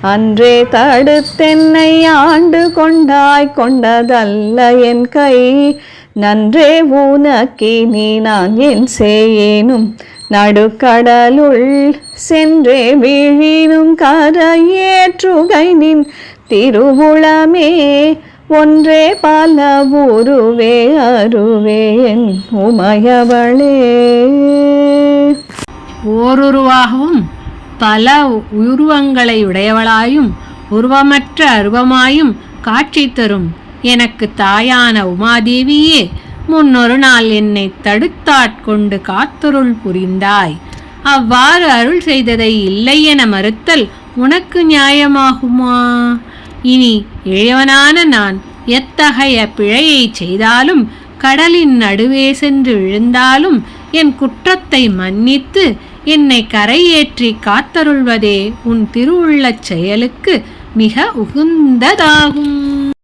அன்றே தடுத்தென்னை ஆண்டு கொண்டாய் கொண்டதல்ல என் கை. நன்றே உனக்கினி நான் என் செய்யேனும் நடுக்கடலுள் சென்றே வீழினும் கரையேற்றுகை நின். திருவுளமே ஒன்றே பல உருவே அருவே என் உமையவளே. ஓருருவாகவும் பல உருவங்களை உடையவளாயும் உருவமற்ற அருவமாயும் காட்சி தரும். எனக்கு தாயான உமாதேவியே முன்னொரு நாள் என்னை தடுத்தாட்கொண்டு காத்தருள் புரிந்தாய். அவ்வாறு அருள் செய்ததை இல்லை என மறுத்தல் உனக்கு நியாயமாகுமா? இனி இளையவனான நான் எத்தகைய பிழையை செய்தாலும் கடலின் நடுவே சென்று விழுந்தாலும் என் குற்றத்தை மன்னித்து என்னை கரையேற்றி காத்தருள்வதே உன் திருவுள்ளச் செயலுக்கு மிக உகுந்ததாகும்.